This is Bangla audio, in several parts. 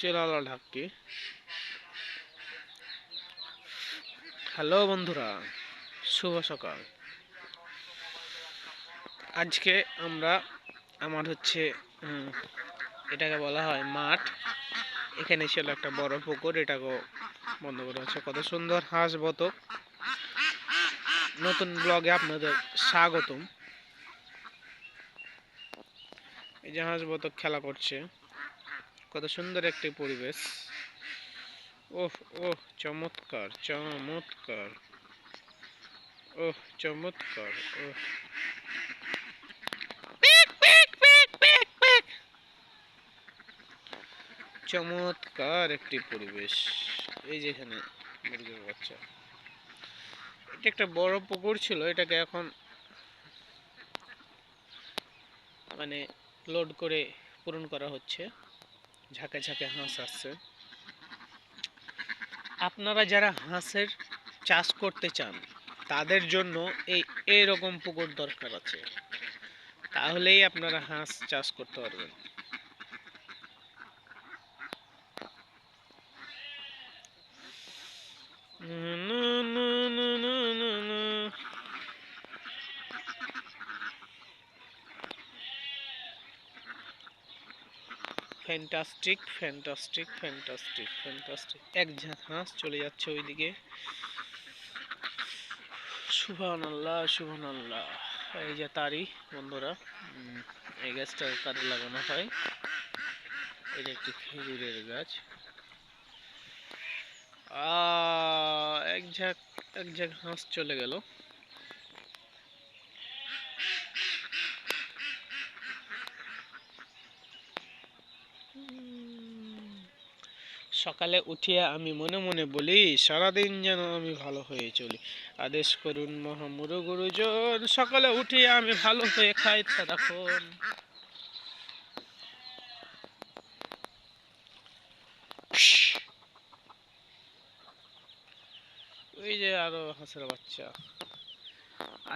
চেলালা ঢাকি হ্যালো বন্ধুরা, শুভ সকাল। আজকে আমরা আমার হচ্ছে এটাকে বলা হয় মাঠ। এখানে ছিল একটা বড় পুকুর, এটাকেও বন্ধ করে হচ্ছে কত সুন্দর হাঁস বতক নতুন ব্লগে আপনাদের স্বাগতম। এই যে হাঁস বতক খেলা করছে। কত সুন্দর একটি পরিবেশ। ওহ ওহ, চমৎকার চমৎকার। ওহ চমৎকার ওহ। চমৎকার একটি পরিবেশ। এই যেখানে মুরগির বাচ্চা। এটা একটা বড় পুকুর ছিল, এটাকে এখন মানে লোড করে পূরণ করা হচ্ছে। ঝাঁকে ঝাঁকে হাঁস আসছে। আপনারা যারা হাঁসের চাষ করতে চান তাদের জন্য এই এরকম পুকুর দরকার আছে। তাহলেই আপনারা হাঁস চাষ করতে পারবেন। নু, ফ্যান্টাস্টিক ফ্যান্টাস্টিক ফ্যান্টাস্টিক ফ্যান্টাস্টিক এক ঝাঁক হাঁস চলে যাচ্ছে ওইদিকে। সুবহান আল্লাহ সুবহান আল্লাহ এই যে তারই বন্ধুরা এই গাছটা তারে লাগানো হয়। এটা একটি খেজুরের গাছ। এক ঝাঁক এক ঝাঁক হাঁস চলে গেল। সকালে উঠিয়া আমি মনে মনে বলি সারাদিন যেন আমি ভালো হয়ে চলি। আদেশ করুন মহামুরু গুরুজন সকালে উঠিয়া আমি ভালো হয়ে খাই সারাক্ষণ ওই যে আরও হাঁসের বাচ্চা।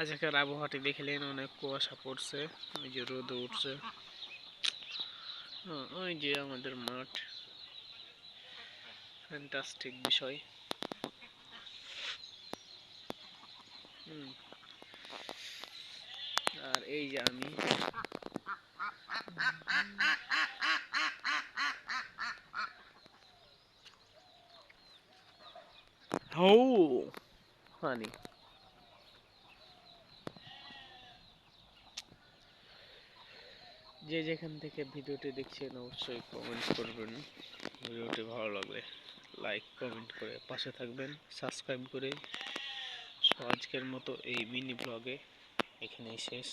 আজকের আবহাওয়াটি দেখলেন অনেক কুয়াশা পড়ছে ওই যে রোদ উঠছে। হ্যাঁ, ওই যে আমাদের মাঠ। ফ্যান্টাস্টিক বিষয়। আর এই যে আমি। যে যেখান থেকে ভিডিওটি দেখছেন অবশ্যই কমেন্ট করবেন। ভিডিওটি ভালো লাগলে। লাইক কমেন্ট করে পাশে থাকবেন সাবস্ক্রাইব করে। সো আজকের মতো এই মিনি ব্লগে এখানেই শেষ।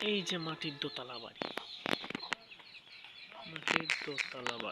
এই যে মাটির দোতলা বাড়ি। মাটির দোতলা বাড়ি।